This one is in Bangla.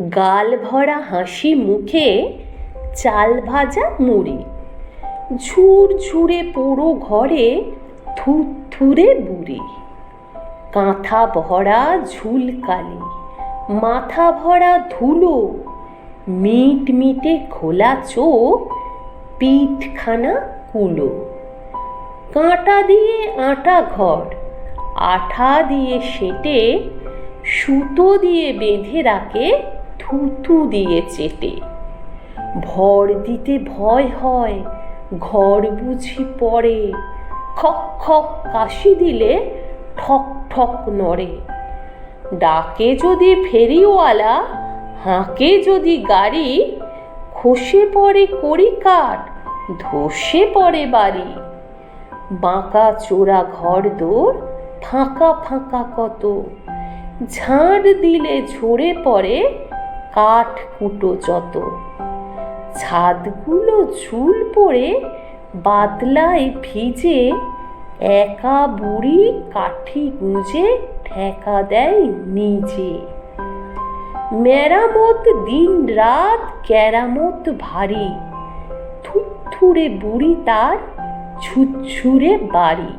গাল ভরা হাসি মুখে চাল ভাজা মুড়ি। ঝুর ঝুরে পোড়ো ঘরে থুরথুরে বুড়ি। কাঁথা ভরা ঝুলকালি মাথা ভরা ধুলো, মিট মিটে খোলা চোখ, পিঠখানা কুলো। কাঁটা দিয়ে আটা ঘর, আঠা দিয়ে সেটে, সুতো দিয়ে বেঁধে রাখে থুতু দিয়ে চেটে। ভর দিতে ভয় হয়, ঘর বুঝি পড়ে। খক খক কাশি দিলে ঠক ঠক নড়ে। ডাকে যদি ফেরিওয়ালা, হাঁকে যদি গাড়ি, খসে পড়ে কড়ি কাঠ, ধসে পড়ে বাড়ি। বাঁকা চোরা ঘর দোর, ফাঁকা ফাঁকা কত। ঝাড় দিলে ঝরে পড়ে কাঠ কুটো যত। ছাদগুলো ঝুল পড়ে বাদলায় ভিজে, একা বুড়ি কাঠি গুঁজে ঠেকা দেয় নিজে। মেরামত দিন রাত, কেরামত ভারী। থুথুরে বুড়ি তার ছুচ্ছুরে বাড়ি।